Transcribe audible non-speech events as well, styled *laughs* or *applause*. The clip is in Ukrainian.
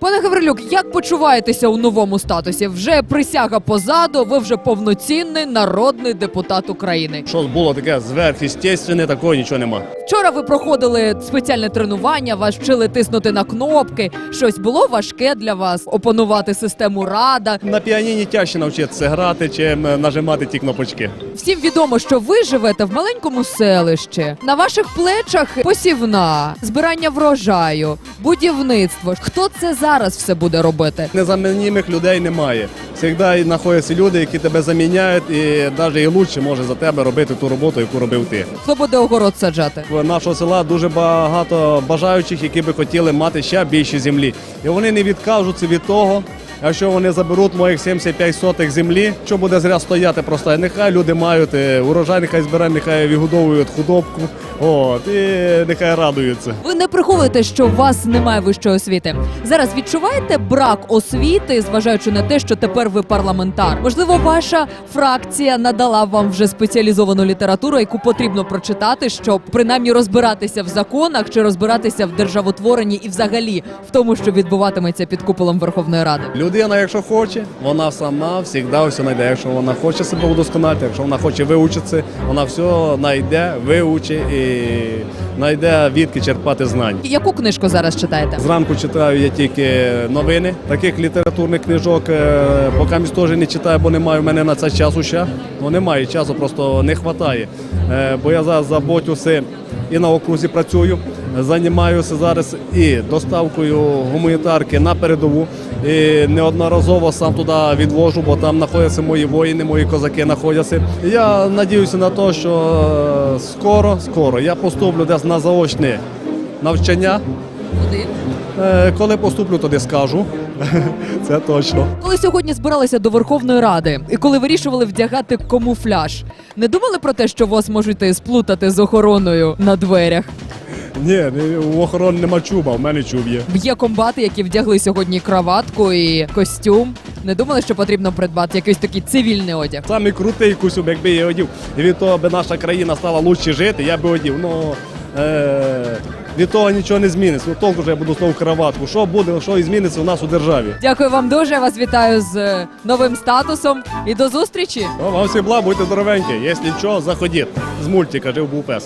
Пане Гаврилюк, як почуваєтеся у новому статусі? Вже присяга позаду, ви вже повноцінний народний депутат України. Що було таке зверхъестественне, такого нічого нема. Вчора ви проходили спеціальне тренування, вас вчили тиснути на кнопки. Щось було важке для вас опанувати систему рада. На піаніні тяжче навчитися грати, чим е, нажимати ті кнопочки. Всім відомо, що ви живете в маленькому селищі. На ваших плечах посівна, збирання врожаю, будівництво. Хто це зараз все буде робити? Незамінімих людей немає. Завжди знаходяться люди, які тебе заміняють, і навіть і лучше може за тебе робити ту роботу, яку робив ти. Хто буде огород саджати? В нашого села дуже багато бажаючих, які би хотіли мати ще більше землі. І вони не відкажуться від того. Якщо вони заберуть моїх 75 сотих землі, що буде зря стояти просто. Нехай люди мають е, урожай, нехай збирають, нехай вигодовують худобку. От, і нехай радуються. Ви не приховуєте, що у вас немає вищої освіти. Зараз відчуваєте брак освіти, зважаючи на те, що тепер ви парламентар. Можливо, ваша фракція надала вам вже спеціалізовану літературу, яку потрібно прочитати, щоб принаймні розбиратися в законах чи розбиратися в державотворенні і взагалі в тому, що відбуватиметься під куполом Верховної Ради. Людина, якщо хоче, вона сама завжди все знайде. Якщо вона хоче себе удосконалити, якщо вона хоче вивчитися, вона все знайде, вивчить і знайде відки черпати знань. Яку книжку зараз читаєте? Зранку читаю я тільки новини, таких літературних книжок, е, поки між теж не читаю, бо немає в мене на це часу ще. Ну немає часу, просто не вистачає. Бо я зараз заботюся і на окрузі працюю, займаюся зараз і доставкою гуманітарки на передову. І неодноразово сам туди відвожу, бо там знаходяться мої воїни, мої козаки знаходяться. Я надіюся на те, що е, скоро, скоро я поступлю десь на заочне навчання. Куди? Е, Коли поступлю, тоді скажу. *laughs* Це точно. Коли сьогодні збиралися до Верховної Ради і коли вирішували вдягати камуфляж, не думали про те, що вас можуть сплутати з охороною на дверях? Ні, не- у охорони нема чуба, в мене чуб є. Є комбати, які вдягли сьогодні краватку і костюм. Не думали, що потрібно придбати якийсь такий цивільний одяг. Самий крутий кусюм, якби я одів. І від того, аби наша країна стала краще жити, я би одів. Ну, е, від того нічого не зміниться. Ну, толку вже я буду знову краватку. Що буде, що і зміниться у нас у державі. Дякую вам дуже. Я вас вітаю з е, новим статусом і до зустрічі. Ну, вам всі бла, будьте здоровенькі. Якщо що, заходіть. З мультика жив був пес.